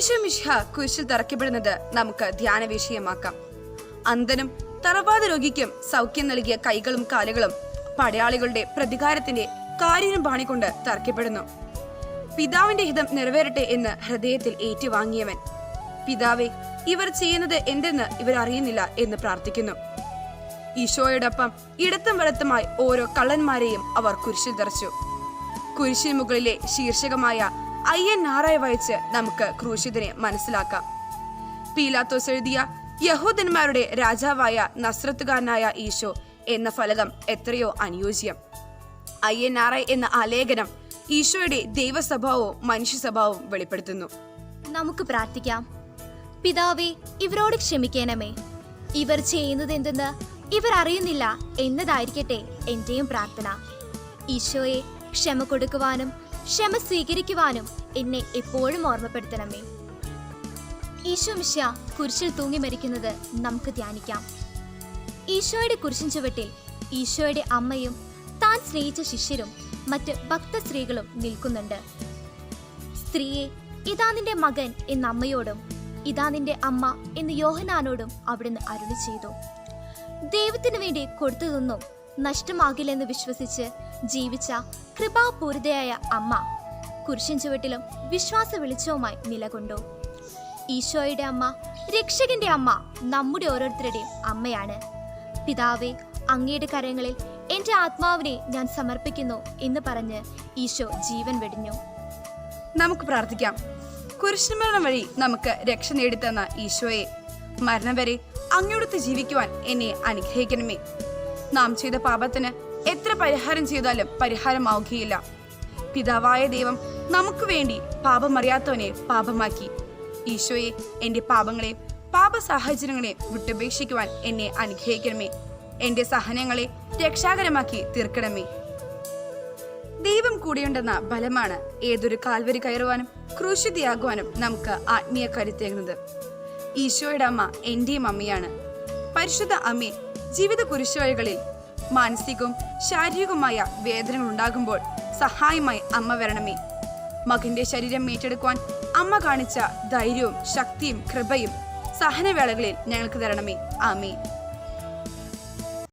ഈശോ മിശിഹ കുരിശിൽ തറക്കപ്പെടുന്നത് നമുക്ക് ധ്യാന വിഷയമാക്കാം. അന്ധനും തറവാത രോഗിക്കും സൗഖ്യം നൽകിയ കൈകളും കാലുകളും പടയാളികളുടെ പ്രതികാരത്തിന്റെ കാര്യം പാണിക്കൊണ്ട് തറക്കപ്പെടുന്നു. പിതാവിന്റെ ഹിതം നിറവേറട്ടെ എന്ന് ഹൃദയത്തിൽ ഏറ്റുവാങ്ങിയവൻ. പിതാവെ ഇവർ ചെയ്യുന്നത് എന്തെന്ന് ഇവർ അറിയുന്നില്ല എന്ന് പ്രാർത്ഥിക്കുന്നു. ഈശോയോടൊപ്പം ഇടത്തും വലത്തുമായി ഓരോ കള്ളന്മാരെയും അവർ കുരിശിൽ തറച്ചു കുരിശിന് മുകളിലെ ശീർഷകമായ അയ്യൻ ആറായി വായിച്ച് നമുക്ക് ക്രൂശിതനെ മനസ്സിലാക്കാം. പീലാത്തോസ് എഴുതിയ യഹൂദന്മാരുടെ രാജാവായ നസ്രത്തുകാരനായ ഈശോ എന്ന ഫലകം എത്രയോ അനുയോജ്യം. അയ്യൻ ആറായി എന്ന ആലേഖനം ഈശോയുടെ ദൈവസ്വഭാവവും മനുഷ്യ സ്വഭാവവും വെളിപ്പെടുത്തുന്നു. നമുക്ക് പ്രാർത്ഥിക്കാം. പിതാവേ ഇവരോട് ക്ഷമിക്കണമേ. ഇവർ ചെയ്യുന്നത് എന്തെന്ന് ഇവർ അറിയുന്നില്ല എന്നതായിരിക്കട്ടെ എന്റെയും പ്രാർത്ഥന. ഈശോയെ ക്ഷമ കൊടുക്കുവാനും ക്ഷമ സ്വീകരിക്കുവാനും എന്നെ എപ്പോഴും ഓർമ്മപ്പെടുത്തണമേ. ഈശോ മിശ കുരിശിൽ തൂങ്ങി മരിക്കുന്നത് നമുക്ക് ധ്യാനിക്കാം. ഈശോയുടെ കുരിശിൻ ചുവട്ടിൽ ഈശോയുടെ അമ്മയും താൻ സ്നേഹിച്ച ശിഷ്യരും മറ്റ് ഭക്ത സ്ത്രീകളും നിൽക്കുന്നുണ്ട്. സ്ത്രീയെ ഇതാ നിന്റെ മകൻ എന്ന അമ്മയോടും ഇതാ നിന്റെ അമ്മ എന്ന് യോഹനാനോടും അവിടുന്ന് അരുളി ചെയ്തു ദൈവത്തിനു വേണ്ടി കൊടുത്തതൊന്നും നഷ്ടമാകില്ലെന്ന് വിശ്വസിച്ച് ജീവിച്ച കൃപാപൂരിതയായ അമ്മ കുരിശിൻ ചുവട്ടിലും വിശ്വാസ വെളിച്ചവുമായി നിലകൊണ്ടു. ഈശോയുടെ അമ്മ രക്ഷകന്റെ അമ്മ നമ്മുടെ ഓരോരുത്തരുടെയും അമ്മയാണ്. പിതാവെ അങ്ങയുടെ കരങ്ങളിൽ എന്റെ ആത്മാവിനെ ഞാൻ സമർപ്പിക്കുന്നു എന്ന് പറഞ്ഞ് ഈശോ ജീവൻ വെടിഞ്ഞു. നമുക്ക് പ്രാർത്ഥിക്കാം. കുരിശുമരണം വഴി നമുക്ക് രക്ഷ നേടിത്തന്ന ഈശോയെ മരണം വരെ അങ്ങയോടത്ത് ജീവിക്കുവാൻ എന്നെ അനുഗ്രഹിക്കണമേ. നാം ചെയ്ത പാപത്തിന് എത്ര പരിഹാരം ചെയ്താലും പരിഹാരമാവുകയില്ല. പിതാവായ ദൈവം നമുക്ക് വേണ്ടി പാപമറിയാത്തവനെ പാപമാക്കി. ഈശോയെ എന്റെ പാപങ്ങളെ പാപ സാഹചര്യങ്ങളെയും വിട്ടുപേക്ഷിക്കുവാൻ എന്നെ അനുഗ്രഹിക്കണമേ. എന്റെ സഹനങ്ങളെ രക്ഷാകരമാക്കി തീർക്കണമേ. ദൈവം കൂടെയുണ്ടെന്ന ബലമാണ് ഏതൊരു കാൽവരി കയറുവാനും ക്രൂശിതയാകുവാനും നമുക്ക് ആത്മീയ കരുത്തേകുന്നത്. ഈശോയുടെ അമ്മ എന്റെയും അമ്മയാണ്. പരിശുദ്ധ അമ്മേ ജീവിത കുരിശുവഴികളിൽ മാനസികവും ശാരീരികവുമായ വേദനകൾ ഉണ്ടാകുമ്പോൾ സഹായമായി അമ്മ വരണമേ. മകന്റെ ശരീരം ഏറ്റെടുക്കുവാൻ അമ്മ കാണിച്ച ധൈര്യവും ശക്തിയും കൃപയും സഹനവേളകളിൽ ഞങ്ങൾക്ക് തരണമേ. ആമേ